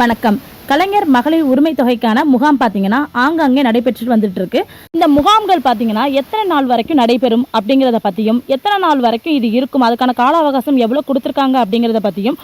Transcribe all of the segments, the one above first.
வணக்கம். கலைஞர் மகளிர் உரிமை தொகைக்கான முகாம் பார்த்தீங்கன்னா ஆங்காங்கே நடைபெற்று வந்துட்டு இருக்கு இந்த முகாம்கள் பார்த்தீங்கன்னா எத்தனை நாள் வரைக்கும் நடைபெறும் அப்படிங்கிறத பற்றியும் எத்தனை நாள் வரைக்கும் இது இருக்கும் அதுக்கான கால அவகாசம் எவ்வளோ கொடுத்துருக்காங்க அப்படிங்கிறத பற்றியும்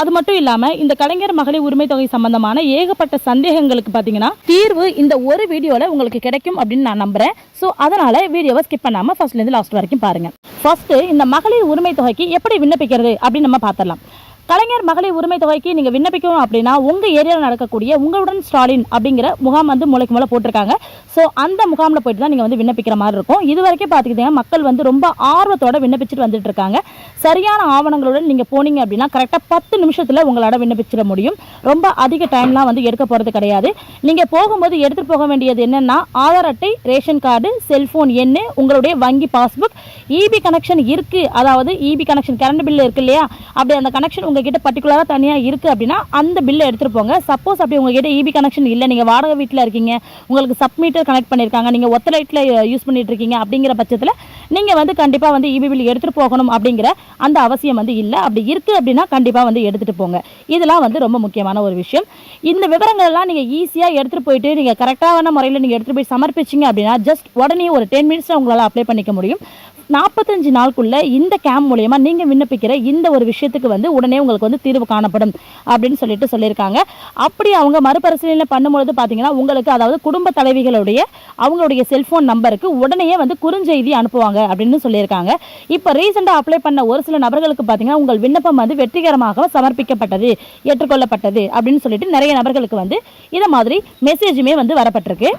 அது மட்டும் இல்லாமல் இந்த கலைஞர் மகளிர் உரிமை தொகை சம்பந்தமான ஏகப்பட்ட சந்தேகங்களுக்கு பார்த்தீங்கன்னா தீர்வு இந்த ஒரு வீடியோவில் உங்களுக்கு கிடைக்கும் அப்படின்னு நான் நம்புறேன். ஸோ அதனால் வீடியோவை ஸ்கிப் பண்ணாமல் ஃபர்ஸ்ட்லேருந்து லாஸ்ட் வரைக்கும் பாருங்கள் ஃபர்ஸ்ட்டு இந்த மகளிர் உரிமை தொகைக்கு எப்படி விண்ணப்பிக்கிறது அப்படின்னு நம்ம பார்த்துடலாம். கலைஞர் மகளிர் உரிமை தொகைக்கு நீங்கள் விண்ணப்பிக்கணும் அப்படின்னா உங்கள் ஏரியாவில் நடக்கக்கூடிய உங்களுடன் ஸ்டாலின் அப்படிங்கிற முகாம் வந்து மூளைக்கு மூலம் போட்டிருக்காங்க. ஸோ அந்த முகாமில் போயிட்டு தான் நீங்கள் வந்து விண்ணப்பிக்கிற மாதிரி இருக்கும். இது வரைக்கும் பார்த்துக்கிட்டீங்கன்னா மக்கள் வந்து ரொம்ப ஆர்வத்தோட விண்ணப்பிச்சுட்டு வந்துட்டு இருக்காங்க சரியான ஆவணங்களுடன் நீங்கள் போனீங்க அப்படின்னா கரெக்டாக பத்து நிமிஷத்தில் உங்களால் விண்ணப்பிச்சிட முடியும். ரொம்ப அதிக டைம்லாம் வந்து எடுக்க போகிறது கிடையாது. நீங்கள் போகும்போது எடுத்துகிட்டு போக வேண்டியது என்னென்னா ஆதார் அட்டை ரேஷன் கார்டு செல்ஃபோன் எண்ணு உங்களுடைய வங்கி பாஸ்புக் இபி கனெக்ஷன் இருக்குது அதாவது இபி கனெக்ஷன் கரண்ட் பில் இருக்கு இல்லையா? அப்படி அந்த கனெக்ஷன் உங்ககிட்ட பர்டிகுலராக தனியாக இருக்குது அப்படின்னா அந்த பில்லை எடுத்துகிட்டு போங்க. சப்போஸ் அப்படி உங்ககிட்ட இபி கனெக்ஷன் இல்லை நீங்கள் வாடகை வீட்டில் இருக்கீங்க உங்களுக்கு சப்மீட்டர் கனெக்ட் பண்ணியிருக்காங்க நீங்கள் ஒத்த லைட்டில் யூஸ் பண்ணிட்டு இருக்கீங்க அப்படிங்கிற பட்சத்தில் நீங்கள் வந்து கண்டிப்பாக வந்து இபி பில் எடுத்துகிட்டு போகணும் அப்படிங்கிற அந்த அவசியம் வந்து இல்லை. அப்படி இருக்குது அப்படின்னா கண்டிப்பாக வந்து எடுத்துகிட்டு போங்க. இதெல்லாம் வந்து ரொம்ப முக்கியமான ஒரு விஷயம். இந்த விவரங்கள் எல்லாம் நீங்கள் ஈஸியாக எடுத்துகிட்டு போயிட்டு நீங்கள் கரெக்டான முறையில் நீங்கள் எடுத்துகிட்டு போய் சமர்ப்பிச்சிங்க அப்படின்னா ஜஸ்ட் உடனே ஒரு டென் மினிட்ஸில் உங்களால் அப்ளை பண்ணிக்க முடியும். நாற்பத்தஞ்சு நாளுக்குள்ளே இந்த கேம்ப் மூலயமா நீங்கள் விண்ணப்பிக்கிற இந்த ஒரு விஷயத்துக்கு வந்து உடனே உங்களுக்கு வந்து தீர்வு காணப்படும் அப்படின்னு சொல்லிட்டு சொல்லியிருக்காங்க. அப்படி அவங்க மறுபரிசீலனை பண்ணும்பொழுது பார்த்தீங்கன்னா உங்களுக்கு அதாவது குடும்ப தலைவிகளுடைய அவங்களுடைய செல்ஃபோன் நம்பருக்கு உடனே வந்து குறுஞ்செய்தி அனுப்புவாங்க அப்படின்னு சொல்லியிருக்காங்க. இப்போ ரீசெண்டாக அப்ளை பண்ண ஒரு சில நபர்களுக்கு பார்த்தீங்கன்னா உங்கள் விண்ணப்பம் வந்து வெற்றிகரமாக சமர்ப்பிக்கப்பட்டது ஏற்றுக்கொள்ளப்பட்டது அப்படின்னு சொல்லிட்டு நிறைய நபர்களுக்கு வந்து இதை மாதிரி மெசேஜுமே வந்து வரப்பட்டிருக்கு.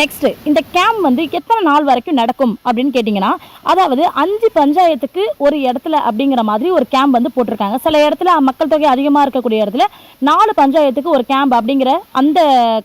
நெக்ஸ்ட் இந்த கேம்ப் வந்து எத்தனை நாள் வரைக்கும் நடக்கும் அப்படின்னு கேட்டிங்கன்னா அதாவது அஞ்சு பஞ்சாயத்துக்கு ஒரு இடத்துல அப்படிங்கிற மாதிரி ஒரு கேம்ப் வந்து போட்டிருக்காங்க. சில இடத்துல மக்கள் தொகை அதிகமாக இருக்கக்கூடிய இடத்துல நாலு பஞ்சாயத்துக்கு ஒரு கேம்ப் அப்படிங்கிற அந்த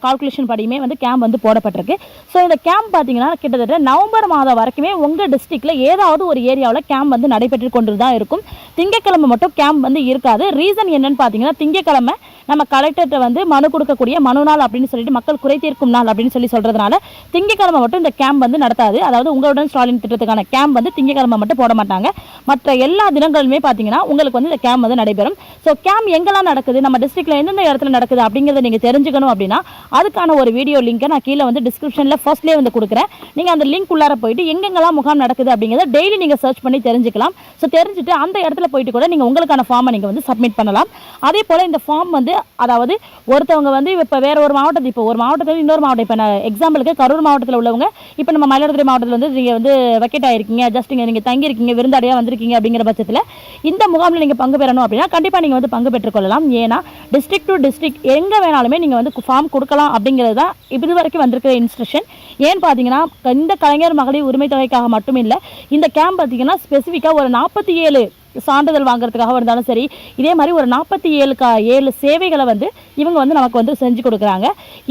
கால்குலேஷன் படியுமே வந்து கேம்ப் வந்து போடப்பட்டிருக்கு. ஸோ இந்த கேம்ப் பார்த்தீங்கன்னா கிட்டத்தட்ட நவம்பர் மாதம் வரைக்குமே உங்கள் டிஸ்ட்ரிக்டில் ஏதாவது ஒரு ஏரியாவில் கேம்ப் வந்து நடைபெற்று கொண்டு தான் இருக்கும். திங்கக்கிழமை மட்டும் கேம்ப் வந்து இருக்காது. ரீசன் என்னன்னு பார்த்தீங்கன்னா திங்கக்கிழமை நம்ம கலெக்டர்கிட்ட வந்து மனு கொடுக்கக்கூடிய மனு நாள் அப்படின்னு சொல்லிட்டு மக்கள் குறை தீர்க்கும் நாள் அப்படின்னு சொல்லி சொல்கிறதுனால திங்கக்கிழமை மட்டும் இந்த கேம்ப் வந்து நடத்தாது. அதாவது உங்களுடன் ஸ்டாலின் திட்டத்துக்கான கேம்ப் வந்து திங்கக்கிழமை மட்டும் போட மாட்டாங்க. மற்ற எல்லா தினங்களுமே பார்த்தீங்கன்னா உங்களுக்கு வந்து இந்த கேம்ப் வந்து நடைபெறும். ஸோ கேம்ப் எங்கெல்லாம் நடக்குது நம்ம டிஸ்ட்ரிக்ட்ல எந்தெந்த இடத்துல நடக்குது அப்படிங்கிறத நீங்கள் தெரிஞ்சுக்கணும் அப்படின்னா அதுக்கான ஒரு வீடியோ லிங்கை நான் கீழே வந்து டிஸ்கிரிப்ஷனில் ஃபர்ஸ்ட்லேயே வந்து கொடுக்குறேன். நீங்கள் அந்த லிங்க் உள்ளார போயிட்டு எங்கெங்கெல்லாம் முகாம் நடக்குது அப்படிங்கிறத டெய்லி நீங்கள் சர்ச் பண்ணி தெரிஞ்சுக்கலாம். ஸோ தெரிஞ்சுட்டு அந்த இடத்துல போயிட்டு கூட நீங்கள் உங்களுக்கான ஃபார்மை நீங்கள் வந்து சப்மிட் பண்ணலாம். அதே போல் இந்த ஃபார்ம் வந்து அதாவது ஒருத்தவங்க வந்து இப்போ வேற ஒரு மாவட்டத்தில் இப்போ ஒரு மாவட்டத்தில் இன்னொரு மாவட்டம் இப்போ நான் எக்ஸாம்பிளுக்கு கரூர் மாவட்டத்தில் உள்ளவங்க இப்போ நம்ம மயிலாடுதுறை மாவட்டத்தில் வந்து நீங்கள் வந்து வெக்கெட் ஆயிருக்கீங்க ஜஸ்ட் இங்கே நீங்கள் தங்கியிருக்கீங்க விருந்தாடியாக வந்திருக்கீங்க அப்படிங்கிற பட்சத்தில் இந்த முகாமில் நீங்கள் பங்கு பெறணும் அப்படின்னா கண்டிப்பாக நீங்கள் வந்து பங்கு பெற்றுக்கொள்ளலாம் ஏன்னா டிஸ்ட்ரிக்ட் டு டிஸ்ட்ரிக்ட் எங்கே வேணாலுமே நீங்கள் வந்து ஃபார்ம் கொடுக்கலாம் அப்படிங்கிறது தான் இது வரைக்கும் வந்திருக்கிற இன்ஸ்ட்ரக்ஷன் ஏன்னு பார்த்தீங்கன்னா இந்த கலைஞர் மகளிர் உரிமை தொகைக்காக மட்டும் இல்லை இந்த கேம்ப் பார்த்தீங்கன்னா ஸ்பெசிஃபிக்காக ஒரு நாற்பத்தி ஏழு சான்றிதழ் வாங்குறதுக்காக இருந்தாலும் சரி இதே மாதிரி ஒரு நாற்பத்தி ஏழு கா ஏழு சேவைகளை வந்து இவங்க வந்து நமக்கு வந்து செஞ்சு கொடுக்குறாங்க.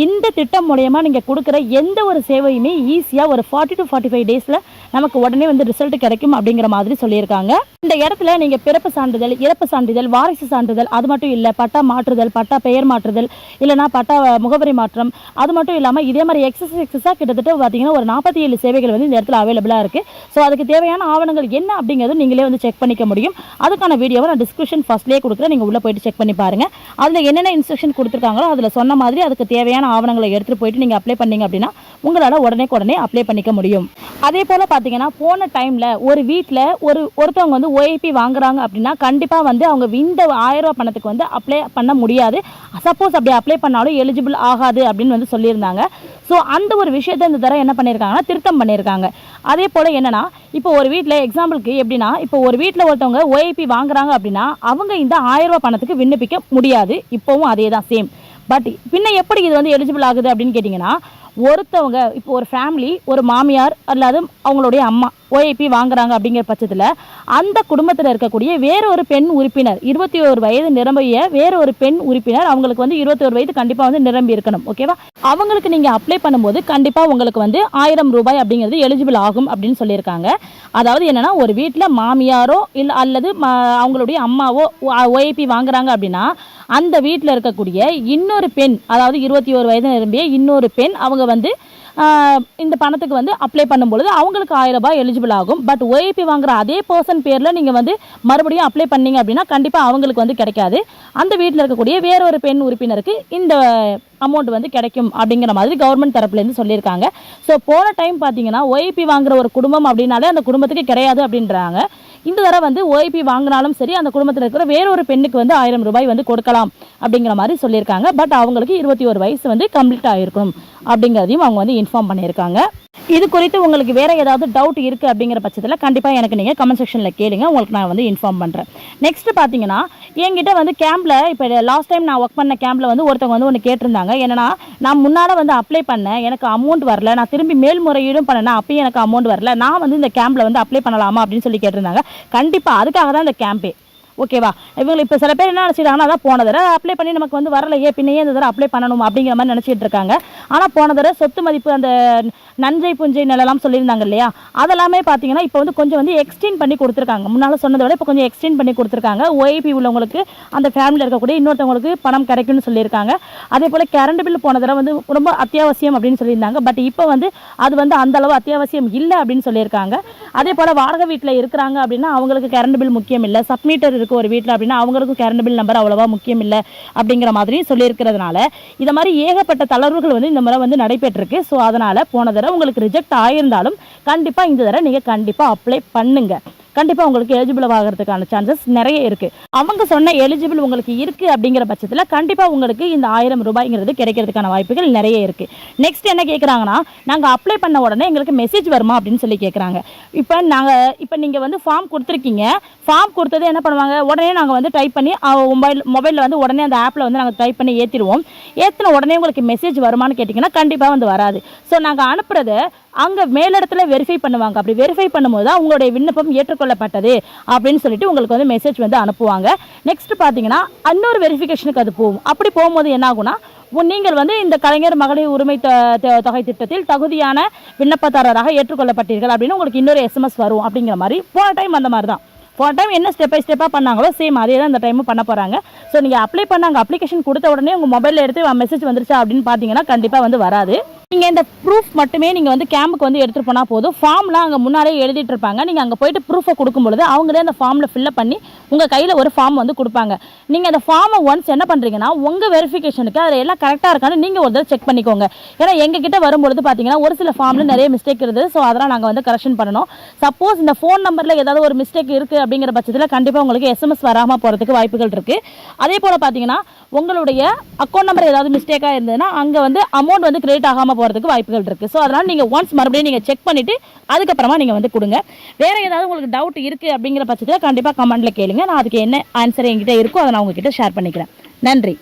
இந்த திட்டம் மூலயமா நீங்கள் கொடுக்குற எந்த ஒரு சேவையுமே ஈஸியாக ஒரு ஃபார்ட்டி டு ஃபார்ட்டி ஃபைவ் டேஸில் நமக்கு உடனே வந்து ரிசல்ட் கிடைக்கும் அப்படிங்கிற மாதிரி சொல்லியிருக்காங்க. இந்த இடத்துல நீங்கள் பிறப்பு சான்றிதழ் இறப்பு சான்றிதழ் வாரிசு சான்றிதழ் அது மட்டும் இல்லை பட்டா மாற்றுதல் பட்டா பெயர் மாற்றுதல் இல்லைனா பட்டா முகவரி மாற்றம் அது மட்டும் இல்லாமல் இதே மாதிரி எக்ஸஸ் எக்ஸஸாக கிட்டத்தட்ட பார்த்தீங்கன்னா ஒரு நாற்பத்தி ஏழு சேவைகள் வந்து இந்த இடத்துல அவைலபிளாக இருக்குது ஸோ அதுக்கு தேவையான ஆவணங்கள் என்ன அப்படிங்கிறது நீங்களே வந்து செக் பண்ணிக்க முடியும். அதுக்கான வீடியோவை நான் டிஸ்கிரிப்ஷன் ஃபஸ்ட்லேயே கொடுக்குறேன். நீங்கள் உள்ளே போயிட்டு செக் பண்ணி பாருங்கள் அதில் என்னென்ன இன்ஸ்ட்ரக்ஷன் கொடுத்துருக்காங்களோ அதில் சொன்ன மாதிரி அதுக்கு தேவையான ஆவணங்களை எடுத்துகிட்டு போயிட்டு நீங்கள் அப்ளை பண்ணீங்க அப்படின்னா உங்களால் உடனே உடனே அப்ளை பண்ணிக்க முடியும். அதே போல் பார்த்தீங்கன்னா போன டைமில் ஒரு வீட்டில் ஒரு ஒருத்தவங்க வந்து ஓஏபி வாங்குறாங்க அப்படின்னா கண்டிப்பாக வந்து அவங்க இந்த ஆயிரம் பணத்துக்கு வந்து அப்ளை பண்ண முடியாது. சப்போஸ் அப்படி அப்ளை பண்ணாலும் எலிஜிபிள் ஆகாது அப்படின்னு வந்து சொல்லியிருந்தாங்க. ஸோ அந்த ஒரு விஷயத்தை இந்த தடவை என்ன பண்ணியிருக்காங்கன்னா திருத்தம் பண்ணியிருக்காங்க அதே போல் என்னென்னா இப்போ ஒரு வீட்டில் எக்ஸாம்பிளுக்கு எப்படின்னா இப்போ ஒரு வீட்டில் ஒருத்தவங்க ஓஏபி வாங்குறாங்க அப்படின்னா அவங்க இந்த ஆயிரரூபா பணத்துக்கு விண்ணப்பிக்க முடியாது. இப்போவும் அதே தான் சேம் பட் பின்ன எப்படி இது வந்து எலிஜிபிள் ஆகுது அப்படின்னு கேட்டிங்கன்னா ஒருத்தவங்க இப்போ ஒரு ஃபேமிலி ஒரு மாமியார் அல்லாது அவங்களுடைய அம்மா ஓஏபி வாங்குறாங்க அப்படிங்கிற பட்சத்தில் அந்த குடும்பத்தில் இருக்கக்கூடிய வேறொரு பெண் உறுப்பினர் இருபத்தி ஒரு வயது நிரம்பிய வேற ஒரு பெண் உறுப்பினர் அவங்களுக்கு வந்து இருபத்தி ஒரு வயது கண்டிப்பாக வந்து நிரம்பி இருக்கணும் ஓகேவா அவங்களுக்கு நீங்கள் அப்ளை பண்ணும்போது கண்டிப்பாக உங்களுக்கு வந்து ஆயிரம் ரூபாய் அப்படிங்கிறது எலிஜிபிள் ஆகும் அப்படின்னு சொல்லியிருக்காங்க. அதாவது என்னென்னா ஒரு வீட்டில் மாமியாரோ இல்லை அல்லது அவங்களுடைய அம்மாவோ ஓஏபி வாங்குறாங்க அப்படின்னா அந்த வீட்டில் இருக்கக்கூடிய இன்னொரு பெண் அதாவது இருபத்தி ஒரு வயது நிரம்பிய இன்னொரு பெண் அவங்க வந்து இந்த பணத்துக்கு வந்து அப்ளை பண்ணும்பொழுது அவங்களுக்கு ஆயிரம் ரூபாய் எலிஜிபிள் ஆகும். பட் ஓஏபி வாங்குற அதே பர்சன் பேரில் நீங்கள் வந்து மறுபடியும் அப்ளை பண்ணீங்க அப்படின்னா கண்டிப்பாக அவங்களுக்கு வந்து கிடைக்காது. அந்த வீட்டில் இருக்கக்கூடிய வேற ஒரு பெண் உறுப்பினருக்கு இந்த அமௌண்ட் வந்து கிடைக்கும் அப்படிங்கிற மாதிரி கவர்மெண்ட் தரப்புலேருந்து சொல்லியிருக்காங்க. ஸோ போன டைம் பார்த்தீங்கன்னா ஓஏபி வாங்குற ஒரு குடும்பம் அப்படின்னாலே அந்த குடும்பத்துக்கு கிடையாது அப்படின்றாங்க. இந்த தடவை வந்து ஓஏபி வாங்கினாலும் சரி அந்த குடும்பத்தில் இருக்கிற வேற ஒரு பெண்ணுக்கு வந்து ஆயிரம் ரூபாய் வந்து கொடுக்கலாம் அப்படிங்கிற மாதிரி சொல்லியிருக்காங்க. பட் அவங்களுக்கு இருபத்தி ஒரு வயசு வந்து கம்ப்ளீட் ஆகிருக்கணும் அப்படிங்கிறதையும் அவங்க வந்து இன்ஃபார்ம் பண்ணியிருக்காங்க. இது குறித்து உங்களுக்கு வேறு ஏதாவது டவுட் இருக்குது அப்படிங்கிற பட்சத்தில் கண்டிப்பாக எனக்கு நீங்கள் கமெண்ட் செக்ஷனில் கேளுங்க. உங்களுக்கு நான் வந்து இன்ஃபார்ம் பண்ணுறேன் நெக்ஸ்ட் பார்த்தீங்கன்னா என்கிட்ட வந்து கேம்பில் இப்போ லாஸ்ட் டைம் நான் ஒர்க் பண்ண கேம்பில் வந்து ஒருத்தவங்க வந்து ஒன்று கேட்டிருந்தாங்க. என்னன்னா நான் முன்னால் வந்து அப்ளை பண்ணேன் எனக்கு அமௌண்ட் வரல. நான் திரும்பி மேல்முறையீடும் பண்ணேன் அப்பயும் எனக்கு அமௌண்ட் வரல. நான் வந்து இந்த கேம்பில் வந்து அப்ளை பண்ணலாமா அப்படின்னு சொல்லி கேட்டிருந்தாங்க. கண்டிப்பாக அதுக்காக தான் இந்த கேம்பே ஓகேவா? இவங்க இப்போ சில பேர் என்ன நினச்சிட்டாங்கன்னா அதான் போன தடவை அப்ளை பண்ணி நமக்கு வந்து வரலையே பின்னையே இந்த தடவை அப்ளை பண்ணணும் அப்படிங்கிற மாதிரி நினச்சிட்டு இருக்காங்க. ஆனால் போன தடவை சொத்து மதிப்பு அந்த நஞ்சை புஞ்சை நிலலாம் சொல்லியிருந்தாங்க இல்லையா? அதெல்லாமே பார்த்தீங்கன்னா இப்போ வந்து கொஞ்சம் வந்து எக்ஸ்டெண்ட் பண்ணி கொடுத்துருக்காங்க. முன்னால் சொன்னதை விட இப்போ கொஞ்சம் எக்ஸ்டெண்ட் பண்ணி கொடுத்துருக்காங்க. ஓஏபி உள்ளவங்களுக்கு அந்த ஃபேமிலியில் இருக்கக்கூடிய இன்னொருத்தவங்களுக்கு பணம் கிடைக்கும்னு சொல்லியிருக்காங்க. அதே போல் கரண்ட் பில் போன தடவை வந்து ரொம்ப அத்தியாவசியம் அப்படின்னு சொல்லியிருந்தாங்க. பட் இப்போ வந்து அது வந்து அந்த அளவு அத்தியாவசியம் இல்லை அப்படின்னு சொல்லியிருக்காங்க. அதே போல் வாடகை வீட்டில் இருக்கிறாங்க அப்படின்னா அவங்களுக்கு கரண்ட் பில் முக்கியம் இல்லை. சப்மீட்டர் இருக்குது ஒரு வீட்டில் அப்படின்னா அவங்களுக்கும் கரண்ட் பில் நம்பர் அவ்வளோவா முக்கியம் இல்லை அப்படிங்கிற மாதிரியும் சொல்லியிருக்கிறதுனால இதை மாதிரி ஏகப்பட்ட தளர்வுகள் வந்து இந்த முறை வந்து நடைபெற்றிருக்கு. ஸோ அதனால் போன தடவை உங்களுக்கு ரிஜெக்ட் ஆயிருந்தாலும் கண்டிப்பாக இந்த தடவை நீங்கள் கண்டிப்பாக அப்ளை பண்ணுங்கள் கண்டிப்பாக உங்களுக்கு எலிஜிபிள் ஆகிறதுக்கான சான்சஸ் நிறைய இருக்குது அவங்க சொன்ன எலிஜிபிள் உங்களுக்கு இருக்குது அப்படிங்கிற பட்சத்தில் கண்டிப்பாக உங்களுக்கு இந்த ஆயிரம் ரூபாய்ங்கிறது கிடைக்கிறதுக்கான வாய்ப்புகள் நிறைய இருக்குது நெக்ஸ்ட் என்ன கேட்குறாங்கன்னா நாங்கள் அப்ளை பண்ண உடனே எங்களுக்கு மெசேஜ் வருமா அப்படின்னு சொல்லி கேட்குறாங்க இப்போ நாங்கள் இப்போ நீங்கள் வந்து ஃபார்ம் கொடுத்துருக்கீங்க. ஃபார்ம் கொடுத்தது என்ன பண்ணுவாங்க? உடனே நாங்கள் வந்து டைப் பண்ணி மொபைல் மொபைலில் வந்து உடனே அந்த ஆப்பில் வந்து நாங்கள் டைப் பண்ணி ஏற்றிடுவோம் ஏற்றின உடனே உங்களுக்கு மெசேஜ் வருமான்னு கேட்டிங்கன்னா கண்டிப்பாக வந்து வராது. ஸோ நாங்கள் அனுப்புறத அங்கே மேலிடத்தில் வெரிஃபை பண்ணுவாங்க. அப்படி வெரிஃபை பண்ணும்போது தான் உங்களுடைய விண்ணப்பம் ஏற்றுக்கொள்ளப்பட்டது அப்படின்னு சொல்லிட்டு உங்களுக்கு வந்து மெசேஜ் வந்து அனுப்புவாங்க. நெக்ஸ்ட் பார்த்தீங்கன்னா இன்னொரு வெரிஃபிகேஷனுக்கு அது போகும். அப்படி போகும்போது என்ன ஆகும்னா நீங்கள் வந்து இந்த கலைஞர் மகளிர் உரிமை தொகை திட்டத்தில் தகுதியான விண்ணப்பதாரராக ஏற்றுக்கொள்ளப்பட்டீர்கள் அப்படின்னு உங்களுக்கு இன்னொரு எஸ்எம்எஸ் வரும் அப்படிங்கிற மாதிரி. போன டைம் அந்த மாதிரி தான் போன டைம் என்ன ஸ்டெப் பை ஸ்டெப்பாக பண்ணாங்களோ சேம் அதே தான் இந்த டைமும் பண்ண போகிறாங்க ஸோ நீங்கள் அப்ளை பண்ணாங்க அப்ளிகேஷன் கொடுத்த உடனே உங்கள் மொபைலில் எடுத்து மெசேஜ் வந்துருச்சா அப்படின்னு பார்த்தீங்கன்னா கண்டிப்பாக வந்து வராது. நீங்கள் இந்த ப்ரூஃப் மட்டுமே நீங்கள் வந்து கேம்புக்கு வந்து எடுத்துகிட்டு போனால் போதும். ஃபார்ம்லாம் அங்கே முன்னாலே எழுதிட்டு இருப்பாங்க. நீங்கள் அங்கே போயிட்டு ப்ரூஃபை கொடுக்கும்பொழுது அவங்களே அந்த ஃபார்மில் ஃபில்லப் பண்ணி உங்கள் கையில் ஒரு ஃபார்ம் வந்து கொடுப்பாங்க. நீங்கள் அந்த ஃபார்மை ஒன்ஸ் என்ன பண்ணுறீங்கன்னா உங்கள் வெரிஃபிகேஷனுக்கு அதில் எல்லாம் கரெக்டாக இருக்கான்னு நீங்கள் ஒரு தடவை செக் பண்ணிக்கோங்க. ஏன்னா எங்ககிட்ட வரும்பொழுது பார்த்தீங்கன்னா ஒரு சில ஃபார்மில் நிறைய மிஸ்டேக் இருக்குது. ஸோ அதெல்லாம் நாங்கள் வந்து கரெக்ஷன் பண்ணணும். சப்போஸ் இந்த ஃபோன் நம்பரில் ஏதாவது ஒரு மிஸ்டேக் இருக்குது அப்படிங்கிற பட்சத்தில் கண்டிப்பாக உங்களுக்கு எஸ்எம்எஸ் வராமல் போகிறதுக்கு வாய்ப்புகள் இருக்குது அதே போல் பார்த்தீங்கன்னா உங்களுடைய அக்கௌண்ட் நம்பர் ஏதாவது மிஸ்டேக்காக இருந்ததுன்னா அங்கே வந்து அமௌண்ட் வந்து கிரெடிட் ஆகாமல் போகிறதுக்கு வாய்ப்புகள் இருக்குது ஸோ அதனால் நீங்கள் ஒன்ஸ் மறுபடியும் நீங்கள் செக் பண்ணிவிட்டு அதுக்கப்புறமா நீங்கள் வந்து கொடுங்க. வேறு ஏதாவது உங்களுக்கு டவுட் இருக்குது அப்படிங்கிற பட்சத்தில் கண்டிப்பாக கமெண்ட்டில் கேளுங்க. நான் அதுக்கு என்ன ஆன்சர் என்கிட்ட இருக்கோ அதை நான் உங்ககிட்ட ஷேர் பண்ணிக்கிறேன். நன்றி.